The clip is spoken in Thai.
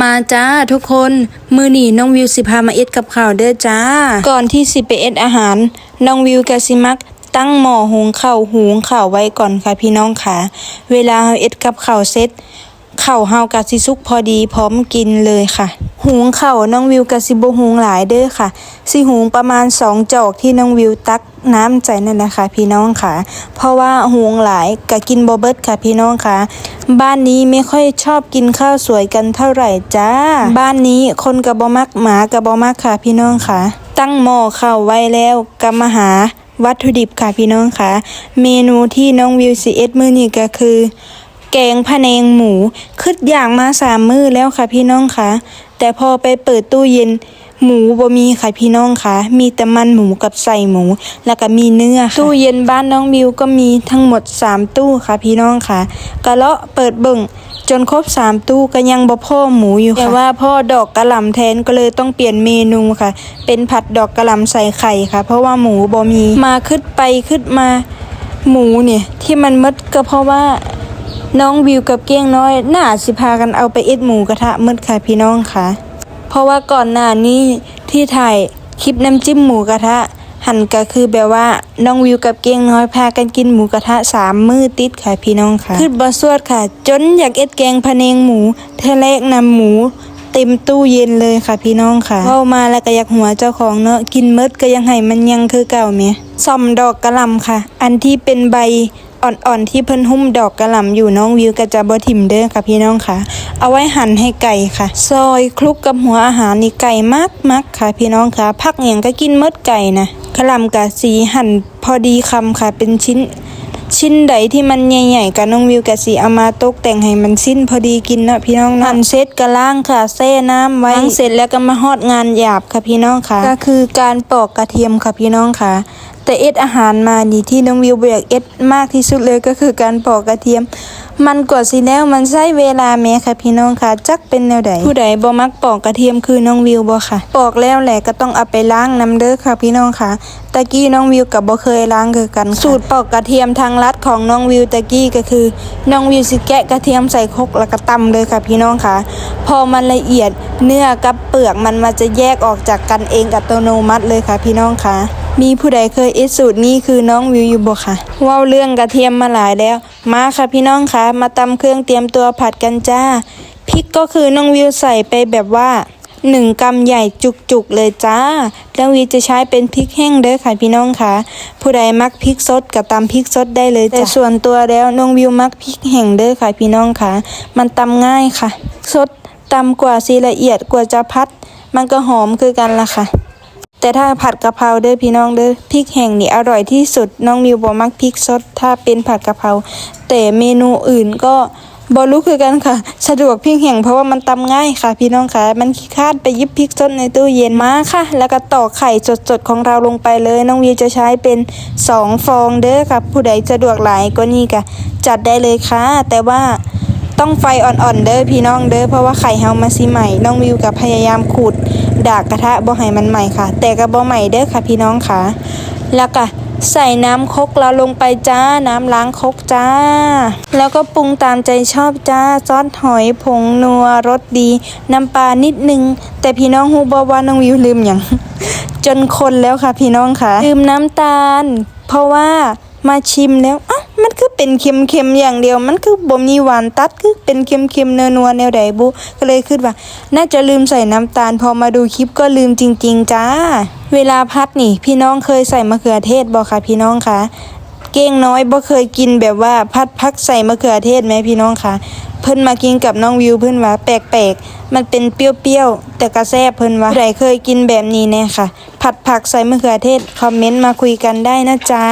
มาจ้าทุกคนมือหนีน้องวิวสิพามาเอ็ดกับข่าวเด้อจ้า ก่อนที่สิไปเอ็ดอาหาร น้องวิวกะสิมักตั้งหม้อหุงข้าวหุงข้าวไว้ก่อนค่ะพี่น้องค่ะ เวลาเฮาเอ็ดกับข้าวเสร็จข้าวเฮากะสิสุกพอดีพร้อมกินเลยค่ะ หุงข้าวน้องวิวกะสิบ่หุงหลายเด้อค่ะ สิหุงประมาณสองจอกที่น้องวิวตักน้ำใจนั่นนะคะ พี่น้องค่ะ เพราะว่าหุงหลายกะกินบ่เบิดค่ะพี่น้องค่ะ บ้านนี้ไม่ค่อยชอบกินข้าวสวยกันเท่าไหร่จ้า บ้านนี้คนกระบ่มักหมากระบ่มักค่ะพี่น้องค่ะ ตั้งหม้อข้าวไว้แล้วกำมาหาวัตถุดิบค่ะพี่น้องค่ะ เมนูที่น้องวิวซีเอสมื้อนี้ก็คือ แกงพะแนงหมูคืดอย่างมาสามมื้อแล้วค่ะพี่น้องค่ะ แต่พอไปเปิดตู้เย็น หมูบ่มีค่ะพี่น้องค่ะ มีแต่มันหมูกับใส่หมู แล้วก็มีเนื้อค่ะตู้เย็นบ้านน้องบิวก็มีทั้งหมด 3 ตู้ค่ะพี่น้องค่ะกะเลาะเปิดเบิ่งจนครบ 3 ตู้ก็ยังบ่พ่อหมูอยู่ค่ะแต่ว่าพ่อดอกกระหล่ำแทนก็เลยต้องเปลี่ยนเมนูค่ะ เป็นผัดดอกกระหล่ำใส่ไข่ค่ะ เพราะว่าหมูบ่มีมาขึ้นไปขึ้นมาหมูเนี่ยที่มันมดก็เพราะว่าน้องวิวกับเก้งน้อยน่าสิพากันเอาไปเอ็ดหมูกระทะมืดค่ะพี่น้องค่ะ เพราะว่าก่อนหน้านี้ที่ถ่ายคลิปน้ำจิ้มหมูกระทะ หันก็คือแบบว่าน้องวิวกับเก้งน้อยพากันกินหมูกระทะสามมื้อติดค่ะพี่น้องค่ะคือบะสวดค่ะ จนอยากเอ็ดแกงพะเนงหมูเทแรกนำหมูเต็มตู้เย็นเลยค่ะพี่น้องค่ะเข้ามาแล้วก็อยากหัวเจ้าของเนอะกินเมดก็ยังให้มันยังคือเก่าเมียซ่อมดอกกระหล่ำค่ะ อันที่เป็นใบ อ่อนๆที่เพิ่นหุ้มดอกกระหล่ำอยู่น้องวิวก็จะบ่ถิ่มเด้อค่ะพี่น้องค่ะ เอาไว้หั่นให้ไก่ค่ะ ซอยคลุกกับหัวอาหารนี่ไก่มากมักๆค่ะพี่น้องค่ะพักอย่างก็กินมดไก่นะกระหล่ำกะสีหั่นพอดีคำค่ะเป็นชิ้นชิ้นใดที่มันใหญ่ๆกับน้องวิวกะสิเอามาตกแต่งให้มันสิ้นพอดีกินเนาะพี่น้องเนาะหั่นเสร็จก็ล้างค่ะแช่น้ำไว้ล้างเสร็จแล้วก็มาฮอดงานหยาบค่ะพี่น้องค่ะ ก็คือการปอกกระเทียมค่ะพี่น้องค่ะ แต่เอ็ดอาหารมานี่ที่น้องวิวเบียกเอ็ดมากที่สุดเลยก็คือการปอกกระเทียม มันกว่าสิแนวมันใช้เวลาแม้ค่ะพี่น้องค่ะ จักเป็นแนวใดผู้ใดบ่มักปอกกระเทียมคือน้องวิวบ่ค่ะ ปอกแล้วแหละก็ต้องเอาไปล้างน้ำเด้อค่ะพี่น้องค่ะตะกี้น้องวิวกับบ่เคยล้างคือกัน สูตรปอกกระเทียมทางลัดของน้องวิวตะกี้ก็คือน้องวิวสิแกะกระเทียมใส่คกแล้วก็ตำเลยค่ะพี่น้องค่ะ พอมันละเอียดเนื้อกับเปลือกมันมันจะแยกออกจากกันเองอัตโนมัติเลยค่ะพี่น้องค่ะ มีผู้ใดเคยอ็ดสูตรนี้คือน้องวิวอยู่บ่ค่ะว้าเรื่องกระเทียมมาหลายแล้ว มาค่ะพี่น้องค่ะมาตำเครื่องเตรียมตัวผัดกันจ้าพริกก็คือน้องวิวใส่ไปแบบว่าหนึ่งกำใหญ่จุกๆเลยจ้าน้องวิวจะใช้เป็นพริกแห้งเด้อค่ะพี่น้องค่ะ ผู้ใดมักพริกสดกับตำพริกสดได้เลยจ้ะแต่ส่วนตัวแล้วน้องวิวมักพริกแห้งเด้อค่ะพี่น้องค่ะ มันตำง่ายค่ะ สดตำกว่าสีละเอียดกว่าจะพัด มันก็หอมคือกันล่ะค่ะ แต่ถ้าผัดกะเพราเด้อพี่น้องเด้อพริกแห้งนี่อร่อยที่สุดน้องมิวบ่มักพริกสดถ้าเป็นผัดกะเพราแต่เมนูอื่นก็บ่รู้คือกันค่ะ สะดวกพริกแห้งเพราะว่ามันตำง่ายค่ะ พี่น้องค่ะ มันขี้คาดไปยิบพริกสดในตู้เย็นมาค่ะ แล้วก็ตอกไข่สดๆของเราลงไปเลย น้องวิวจะใช้เป็นสองฟองเด้อค่ะ ผู้ใดสะดวกหลายก็นี่ก็จัดได้เลยค่ะ แต่ว่าต้องไฟอ่อนๆเด้อพี่น้องเด้อเพราะว่าไข่เฮามาสิใหม่ น้องวิวกับพยายามขูด ดากกระทะบ่ให้มันใหม่ค่ะ แต่ก็บ่ใหม่เด้อค่ะพี่น้องค่ะ แล้วก็ใส่น้ำคกเราลงไปจ้า น้ำล้างคกจ้า แล้วก็ปรุงตามใจชอบจ้า ซอสหอยผงนัวรสดี น้ำปลานิดนึง แต่พี่น้องฮูบ่ว่าน้องวิวลืมอย่าง จนคนแล้วค่ะพี่น้องค่ะ ลืมน้ำตาล เพราะว่ามาชิมแล้วอะ มันคือเป็นเค็มๆอย่างเดียว มันคือบ่มีหวานตัดคือเป็นเค็มๆนัวๆแนวใดบุก็เลยคิดว่า น่าจะลืมใส่น้ำตาล พอมาดูคลิปก็ลืมจริง ๆ จ้า เวลาพัดนี่ พี่น้องเคยใส่มะเขือเทศบ่คะพี่น้องคะเก้งน้อยบ่เคยกินแบบว่าพัดพักใส่มะเขือเทศไหมพี่น้องคะเพิ่นมากินกับน้องวิวเพิ่นว่าแปลกๆ มันเป็นเปรี้ยวๆ แต่กระแซบเพิ่นว่าผู้ใดเคยกินแบบนี้แน่ค่ะ ผัดผักใส่มะเขือเทศ คอมเมนต์มาคุยกันได้นะจ๊ะ